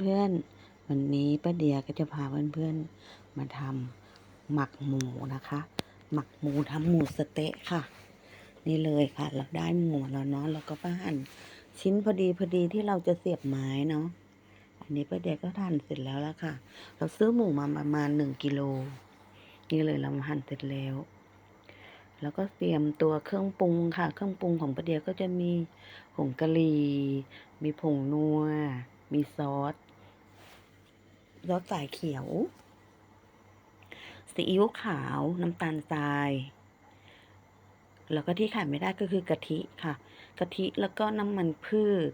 เพื่อนๆ วันนี้ป้าเดียก็จะพาเพื่อนๆ มาทำหมักหมูนะคะ หมักหมูทำหมูสเต๊ะค่ะ นี่เลยค่ะ เราได้หมูแล้วเนาะแล้วก็ป้าหั่นชิ้นพอดีพอดีที่เราจะเสียบไม้เนาะอันนี้ป้าเดียก็ทานเสร็จแล้วละค่ะ เราซื้อหมูมาประมาณหนึ่งกิโลนี่เลยเราหั่นเสร็จแล้ว แล้วก็เตรียมตัวเครื่องปรุงค่ะ เครื่องปรุงของป้าเดียก็จะมีผงกะหรี่มีผงนัว มีซอสซอสสายเขียว ซีอิ๊วขาว น้ำตาลทราย แล้วก็ที่ขาดไม่ได้ก็คือกะทิค่ะ กะทิแล้วก็น้ำมันพืช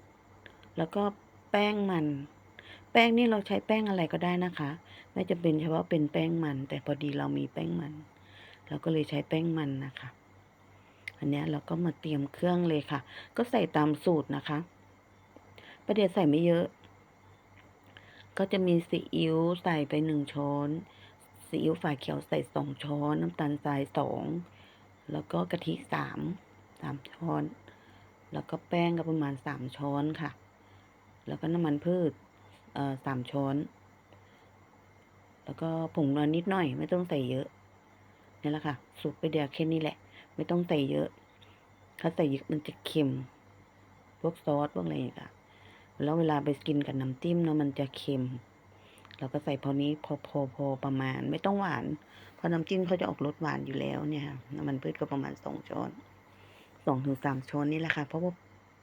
แล้วก็แป้งมัน แป้งนี่เราใช้แป้งอะไรก็ได้นะคะ ไม่จำเป็นเฉพาะเป็นแป้งมัน แต่พอดีเรามีแป้งมัน เราก็เลยใช้แป้งมันนะคะอันนี้เราก็มาเตรียมเครื่องเลยค่ะ ก็ใส่ตามสูตรนะคะ ประเดี๋ยวใส่ไม่เยอะ ก็จะมีซีอิ๊วใส่ไปหนึ่งช้อนซีอิ๊วฝาเขียวใส่สองช้อน น้ำตาลทรายสองแล้วก็กะทิสามสามช้อน แล้วก็แป้งก็ประมาณสามช้อนค่ะ แล้วก็น้ำมันพืชเอ่อสามช้อน แล้วก็ผงนวลนิดหน่อย ไม่ต้องใส่เยอะนี่แหละค่ะสูตรไปเดียวแค่นี้แหละ ไม่ต้องใส่เยอะ ถ้าใส่เยอะมันจะเค็ม พวกซอสพวกอะไรอย่างเงี้ย แล้วเวลาไปกินกับน้ำจิ้มเนาะมันจะเค็ม เราก็ใส่พอนี้พอพอพอประมาณไม่ต้องหวานเพราะน้ำจิ้มเขาจะออกรสหวานอยู่แล้วเนี่ยค่ะน้ำมันพืชก็ประมาณสองช้อนสองถึงสามช้อนนี่แหละค่ะ เพราะว่า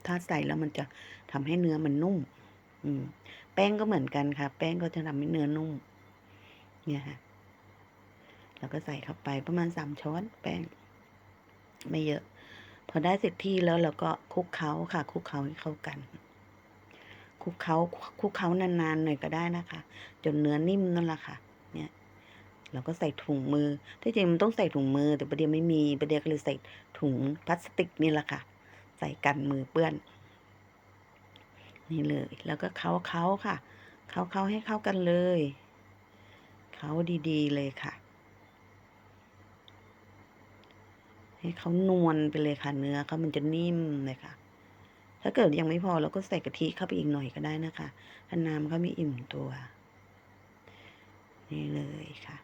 ถ้าใส่แล้วมันจะทำให้เนื้อมันนุ่ม อืม แป้งก็เหมือนกันค่ะ แป้งก็จะทำให้เนื้อนุ่ม เนี่ยค่ะแล้วก็ใส่เข้าไปประมาณสามช้อน แป้ง ไม่เยอะ พอได้เสร็จที่แล้วเราก็คลุกเคล้าค่ะคลุกเคล้าให้เข้ากัน ลุกเคล้าคลุกเคล้านานๆหน่อยก็ได้นะคะ จนเนื้อนิ่มนั่นแหละค่ะเนี่ยเราก็ใส่ถุงมือที่จริงมันต้องใส่ถุงมือ แต่ประเดี๋ยวไม่มีประเดี๋ยวก็เลยใส่ถุงพลาสติกนี่แหละค่ะ ใส่กันมือเปื้อน นี่เลย แล้วก็เคล้าเคล้าค่ะเคล้าเคล้าให้เข้ากันเลยเคล้าดีๆเลยค่ะ ให้เขานวลไปเลยค่ะ เนื้อเขามันจะนิ่มเลยค่ะ ถ้าเกิดยังไม่พอเราก็ใส่กะทิเข้าไปอีกหน่อยก็ได้นะคะถ้าน้ำเขาไม่อิ่มตัว นี่เลยค่ะ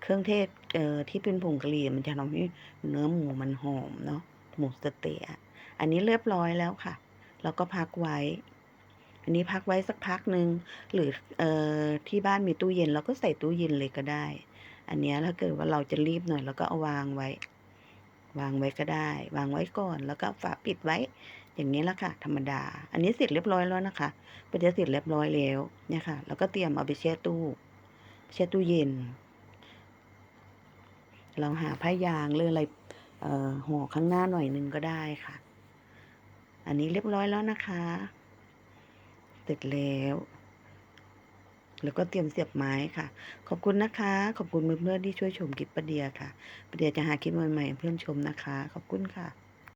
เครื่องเทศเอ่อที่เป็นผงกะหรี่มันจะทำให้เนื้อหมูมันหอมเนาะหมูสเต๊ะอันนี้เรียบร้อยแล้วค่ะเราก็พักไว้ อันนี้พักไว้สักพักหนึ่งหรือเอ่อที่บ้านมีตู้เย็นเราก็ใส่ตู้เย็นเลยก็ได้ อันนี้ถ้าเกิดว่าเราจะรีบหน่อยเราก็เอาวางไว้ วางไว้ก็ได้ วางไว้ก่อนแล้วก็ฝาปิดไว้ อย่างนี้ละค่ะ ธรรมดา อันนี้เสร็จเรียบร้อยแล้วนะคะเป็นจะเสร็จเรียบร้อยแล้วเนี่ยค่ะ แล้วก็เตรียมเอาไปแช่ตู้แช่ตู้เย็น เราหาผ้ายางหรืออะไรห่อข้างหน้าหน่อยนึงก็ได้ค่ะ อันนี้เรียบร้อยแล้วนะคะ เสร็จแล้ว แล้วก็เตรียมเสียบไม้ค่ะ ขอบคุณนะคะ ขอบคุณเพื่อนๆที่ช่วยชมคลิปประเดียค่ะ ประเดียจะหาคลิปใหม่ๆให้เพื่อนชมนะคะ ขอบคุณค่ะ